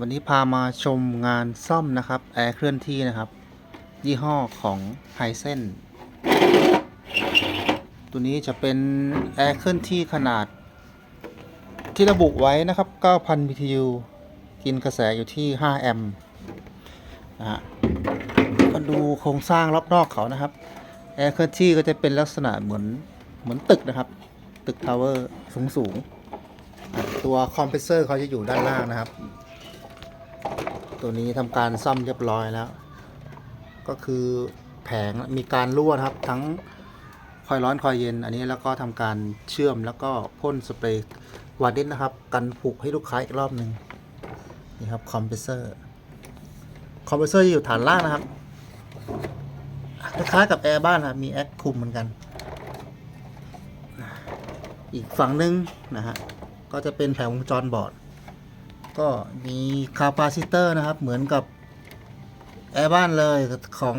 วันนี้พามาชมงานซ่อมนะครับแอร์เคลื่อนที่นะครับ ยี่ห้อของไฮเซนตัวนี้จะเป็นแอร์เคลื่อนที่ขนาด ที่ระบุไว้นะครับ 9,000 BTU กินกระแสอยู่ที่ 5 แอมป์นะฮะมาดูโครงสร้างรอบนอกเขานะครับแอร์เคลื่อนที่ก็จะเป็นลักษณะเหมือนเหมือนตึกนะครับ ตึกทาวเวอร์สูงสูงตัวคอมเพรสเซอร์เขาจะอยู่ด้านล่างนะครับ ตัวนี้ทำการซ่อมเรียบร้อยแล้ว ก็คือแผงมีการรั่วครับทั้งคอยร้อนคอยเย็น อันนี้แล้วก็ทำการเชื่อมแล้วก็พ่นสเปรย์วาดิสนะครับ กันผุให้ลูกค้าอีกรอบหนึ่งนี่ครับคอมเพรสเซอร์คอมเพรสเซอร์อยู่ฐานล่างนะครับคล้ายกับแอร์บ้านนะมีแอคคุมเหมือนกัน อีกฝั่งหนึงนะฮะก็จะเป็นแผงวงจรบอร์ด ก็มีคาปาซิเตอร์นะครับ เหมือนกับแอร์บ้านเลยของ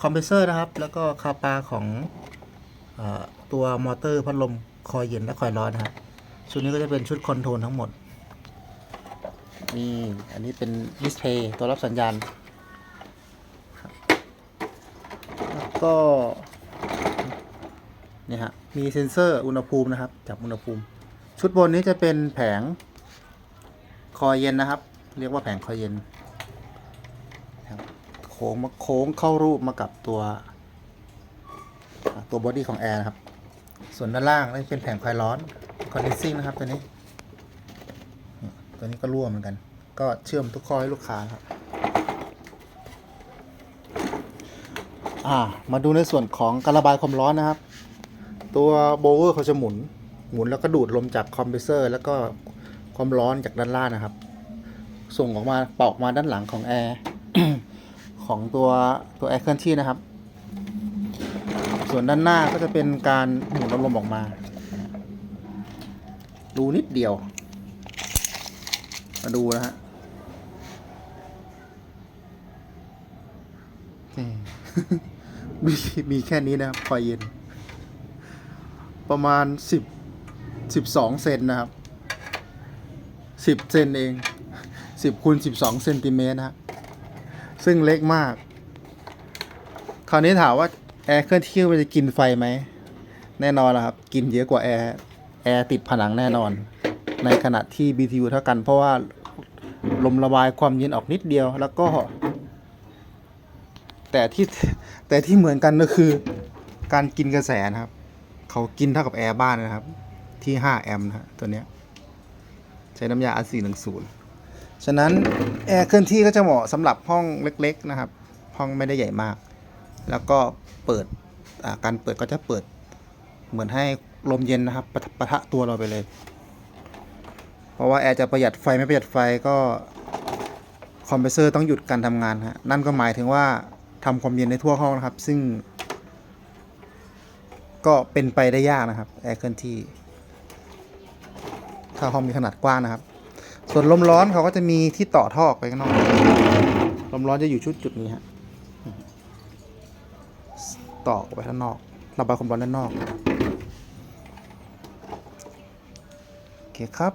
คอมเพรสเซอร์นะครับ แล้วก็คาปาของอตัวมอเตอร์พัดลมคอยเย็นและคอยร้อนนะครับชุดนี้ก็จะเป็นชุดคอนโทรลทั้งหมดนี่อันนี้เป็นดิสเพย์ตัวรับสัญญาณแล้วก็นี่ฮะมีเซ็นเซอร์อุณหภูมินะครับ จับอุณหภูมิ ชุดบนนี้จะเป็นแผง คอยเย็นนะครับ เรียกว่าแผงคอยเย็นโค้งมาโค้งเข้ารูปมากับตัวตัวบอดี้ของแอร์นะครับ ส่วนด้านล่างนี่เป็นแผงคอยร้อนคอนดิซิ่งนะครับตัวนี้ ตัวนี้ก็ร่วมเหมือนกัน ก็เชื่อมทุกข้อให้ลูกค้าครับมาดูในส่วนของการระบายความร้อนนะครับ ตัวโบเวอร์เขาจะหมุน หมุนแล้วก็ดูดลมจากคอมเพรสเซอร์ แล้วก็ ความร้อนจากด้านล่างนะครับ ส่งออกมาเป่าออกมาด้านหลังของแอร์ของตัวตัวแอร์เคลื่อนที่นะครับ ส่วนด้านหน้าก็จะเป็นการหมุนลมออกมา ดูนิดเดียว มาดูนะฮะมีมีแค่นี้นะครับคอยเย็น ประมาณสิบสิบสองเซนนะครับ สิบเซนเองสิบคูณสิบสองเซนติเมตรนะฮะซึ่งเล็กมาก คราวนี้ถามว่าแอร์เคลื่อนที่มันจะกินไฟไหม แน่นอนละครับ กินเยอะกว่าแอร์แอร์ติดผนังแน่นอน ในขณะที่ BTU เท่ากัน เพราะว่าลมระบายความเย็นออกนิดเดียวแล้วก็ แต่ที่แต่ที่เหมือนกันก็คือ การกินกระแสนะครับ เขากินเท่ากับแอร์บ้านนะครับ ที่ 5 แอมป์นะฮะตัวเนี้ย ใช้น้ำยา R410 ฉะนั้นแอร์เคลื่อนที่ก็จะเหมาะสำหรับห้องเล็กๆนะครับ ห้องไม่ได้ใหญ่มาก แล้วก็เปิดการเปิดก็จะเปิดเหมือนให้ลมเย็นนะครับปะทะปะทะตัวเราไปเลย เพราะว่าแอร์จะประหยัดไฟไม่ประหยัดไฟก็คอมเพรสเซอร์ต้องหยุดการทำงานฮะนั่นก็หมายถึงว่าทำความเย็นในทั่วห้องนะครับ ซึ่ง ก็เป็นไปได้ยากนะครับแอร์เคลื่อนที่ ถ้าห้องมีขนาดกว้างนะครับ ส่วนลมร้อนเขาก็จะมีที่ต่อท่อออกไปข้างนอก ลมร้อนจะอยู่ชุดจุดนี้ฮะ ต่อออกไปข้างนอก ระบายความร้อนด้านนอก โอเคครับ